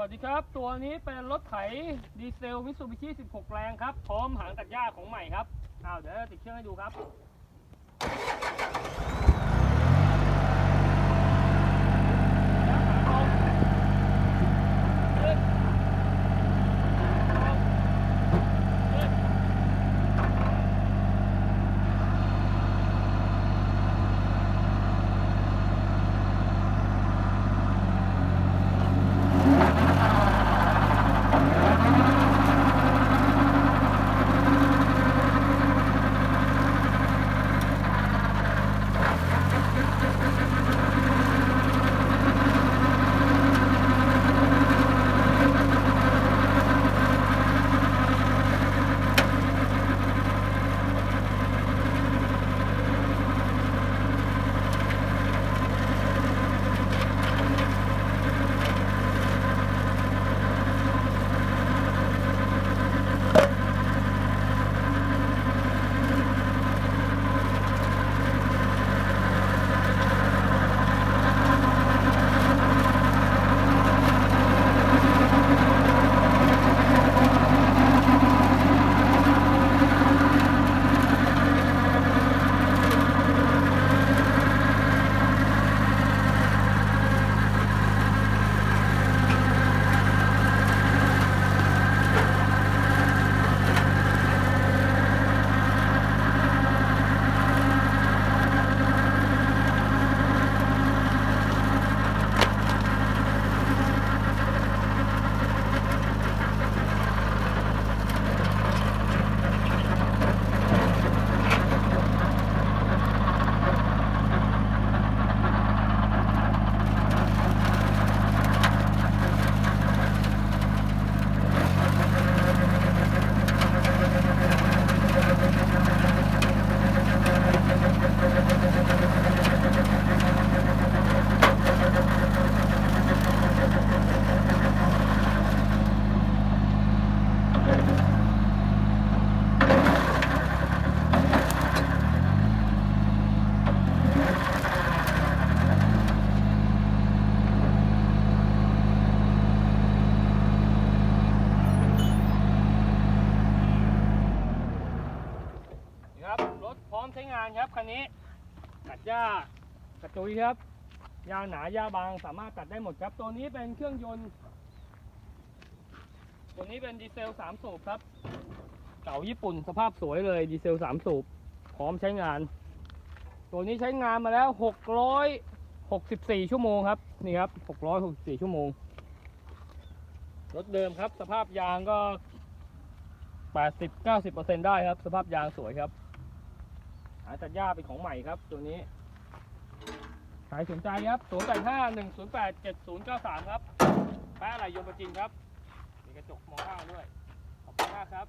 วัสดีครับ ตัวนี้เป็นรถไถดีเซลมิสูบิชิ 16 แรงครับ พร้อมหางตัดหญ้าของใหม่ครับอ้าวเดี๋ยวติดเครื่องให้ดูครับ รถพร้อมใช้งานครับคันนี้ตัดหญ้ากระจุยครับยางหนายาบางสามารถตัดได้หมดครับ ตัวนี้เป็นเครื่องยนต์ ตัวนี้เป็นดีเซล 3 สูบครับ เก่าญี่ปุ่นสภาพสวยเลยดีเซล 3 สูบ พร้อมใช้งาน ตัวนี้ใช้งานมาแล้ว 664 ชั่วโมงครับ นี่ครับ 664 ชั่วโมง รถเดิมครับ สภาพยางก็ 80-90%ได้ครับ สภาพยางสวยครับ หาตัดหญ้าเป็นของใหม่ครับ ตัวนี้ขายสนใจครับ0 8 5 1 0 8 7 0 9 3 ครับแป้อะไรยมประจินครับ มีกระจกมองข้างด้วย ขอบคุณมากครับ